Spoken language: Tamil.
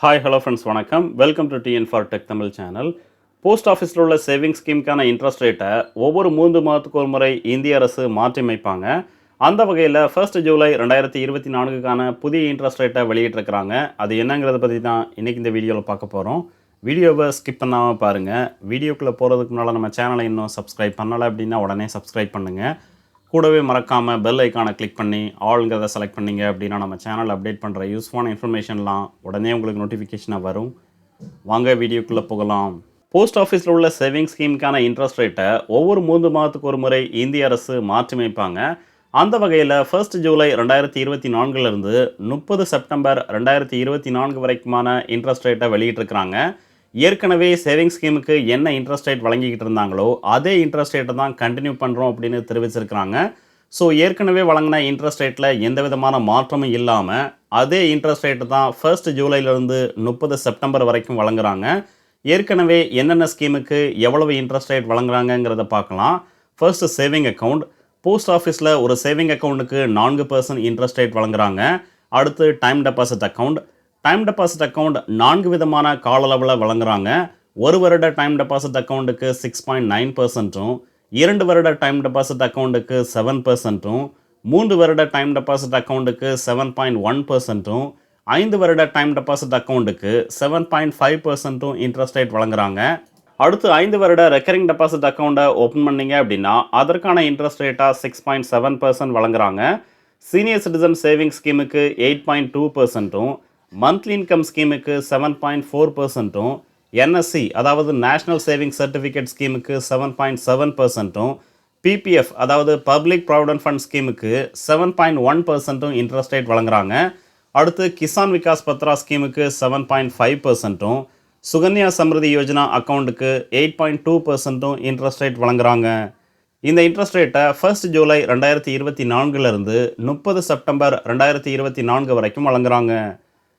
ஹாய் ஹலோ ஃப்ரெண்ட்ஸ் வணக்கம். Welcome to TN for tech Tamil channel post ஆஃபீஸில் உள்ள சேவிங்ஸ் ஸ்கீமுக்கான இன்ட்ரெஸ்ட் ரேட்டை ஒவ்வொரு மூன்று மாதத்துக்கு ஒரு முறை இந்திய அரசு மாற்றியமைப்பாங்க. அந்த வகையில் ஃபர்ஸ்ட் ஜூலை ரெண்டாயிரத்தி இருபத்தி நான்குக்கான புதிய இன்ட்ரெஸ்ட் ரேட்டை வெளியிட்டிருக்கிறாங்க. அது என்னங்கிறத பற்றி தான் இன்றைக்கி இந்த வீடியோவில் பார்க்க போகிறோம் வீடியோவை ஸ்கிப் பண்ணாமல் பாருங்கள் வீடியோக்குள்ளே போகிறதுக்கு முன்னால் நம்ம சேனலை இன்னும் சப்ஸ்கிரைப் பண்ணலை அப்படின்னா உடனே சப்ஸ்கிரைப் பண்ணுங்கள் கூடவே மறக்காமல் பெல் ஐக்கானை கிளிக் பண்ணி ஆளுங்கிறத செலக்ட் பண்ணீங்க அப்படின்னா நம்ம சேனல் அப்டேட் பண்ணுற யூஸ்ஃபுல்லான இன்ஃபர்மேஷன்லாம் உடனே உங்களுக்கு நோட்டிஃபிகேஷனாக வரும். வாங்க வீடியோக்குள்ளே போகலாம். போஸ்ட் ஆஃபீஸில் உள்ள சேவிங்ஸ் ஸ்கீமுக்கான இன்ட்ரெஸ்ட் ரேட்டை ஒவ்வொரு மூன்று மாதத்துக்கு ஒரு முறை இந்திய அரசு மாற்றியமைப்பாங்க அந்த வகையில் ஃபர்ஸ்ட் ஜூலை ரெண்டாயிரத்தி இருபத்தி நான்குலேருந்து முப்பது செப்டம்பர் ரெண்டாயிரத்தி இருபத்தி நான்கு வரைக்குமான இன்ட்ரெஸ்ட் ரேட்டை வெளியிட்டிருக்கிறாங்க. ஏற்கனவே சேவிங்ஸ் ஸ்கீமுக்கு என்ன இன்ட்ரெஸ்ட் ரேட் வழங்கிக்கிட்டு இருந்தாங்களோ அதே இன்ட்ரெஸ்ட் ரேட்டை தான் கண்டினியூ பண்ணுறோம் அப்படின்னு தெரிவிச்சிருக்கிறாங்க. ஸோ ஏற்கனவே வழங்கின இன்ட்ரெஸ்ட் ரேட்டில் எந்த விதமான மாற்றமும் இல்லாமல் அதே இன்ட்ரெஸ்ட் ரேட்டு தான் ஃபர்ஸ்ட் ஜூலைலேருந்து முப்பது செப்டம்பர் வரைக்கும் வழங்குறாங்க. ஏற்கனவே என்னென்ன ஸ்கீமுக்கு எவ்வளவு இன்ட்ரெஸ்ட் ரேட் வழங்குறாங்கங்கிறத பார்க்கலாம். ஃபர்ஸ்ட் சேவிங் அக்கௌண்ட் போஸ்ட் ஆஃபீஸில் ஒரு சேவிங் அக்கௌண்ட்டுக்கு நான்கு பர்சன்ட் இன்ட்ரெஸ்ட் ரேட் வழங்குறாங்க. அடுத்து time deposit account time deposit account நான்கு விதமான கால அளவில் வழங்குறாங்க. ஒரு வருட டைம் டெபாசிட் அக்கௌண்ட்டுக்கு சிக்ஸ் பாயிண்ட் நைன் பர்சன்ட்டும் இரண்டு வருட டைம் டெபாசிட் அக்கௌண்ட்டுக்கு செவன் பர்சன்ட்டும் மூன்று வருட டைம் டெபாசிட் அக்கௌண்ட்டுக்கு செவன் பாயிண்ட் ஒன் பர்சன்ட்டும் ஐந்து வருட டைம் டெபாசிட் அக்கௌண்ட்டுக்கு செவன் பாயிண்ட் ஃபைவ் பர்சன்ட்டும் இன்ட்ரெஸ்ட் ரேட் வழங்குறாங்க. அடுத்து ஐந்து வருட ரெக்கரிங் டெபாசிட் அக்கௌண்ட்டை ஓப்பன் பண்ணீங்க அப்படின்னா அதற்கான இன்ட்ரெஸ்ட் ரேட்டாக சிக்ஸ் பாயிண்ட் செவன் பர்சன்ட் வழங்குறாங்க. சீனியர் சிட்டிசன் சேவிங்ஸ் ஸ்கீமுக்கு எயிட் பாயிண்ட் டூ பர்சன்ட்டும் மந்த்லி இன்கம் ஸ்கீமுக்கு செவன் பாயிண்ட் ஃபோர் பர்சன்ட்டும் என்எஸ்சி அதாவது நேஷ்னல் சேவிங் சர்டிஃபிகேட் ஸ்கீமுக்கு செவன் பாயிண்ட் செவன் பர்சன்ட்டும் பிபிஎஃப் அதாவது பப்ளிக் ப்ராவிடன்ட் ஃபண்ட் ஸ்கீமுக்கு செவன் பாயிண்ட் ஒன் பர்சன்ட்டும் இன்ட்ரெஸ்ட் ரேட் வழங்குறாங்க. அடுத்து கிசான் விகாஸ் பத்ரா ஸ்கீமுக்கு செவன் பாயிண்ட் ஃபைவ் பர்சன்ட்டும் சுகன்யா சம்ரிதி யோஜனா அக்கௌண்ட்டுக்கு எயிட் பாயிண்ட் டூ பர்சன்ட்டும் இன்ட்ரெஸ்ட் ரேட் வழங்குறாங்க. இந்த இன்ட்ரெஸ்ட் ரேட்டை ஃபர்ஸ்ட் ஜூலை ரெண்டாயிரத்தி இருபத்தி நான்குலேருந்து முப்பது செப்டம்பர் ரெண்டாயிரத்தி இருபத்தி நான்கு வரைக்கும் வழங்குறாங்க.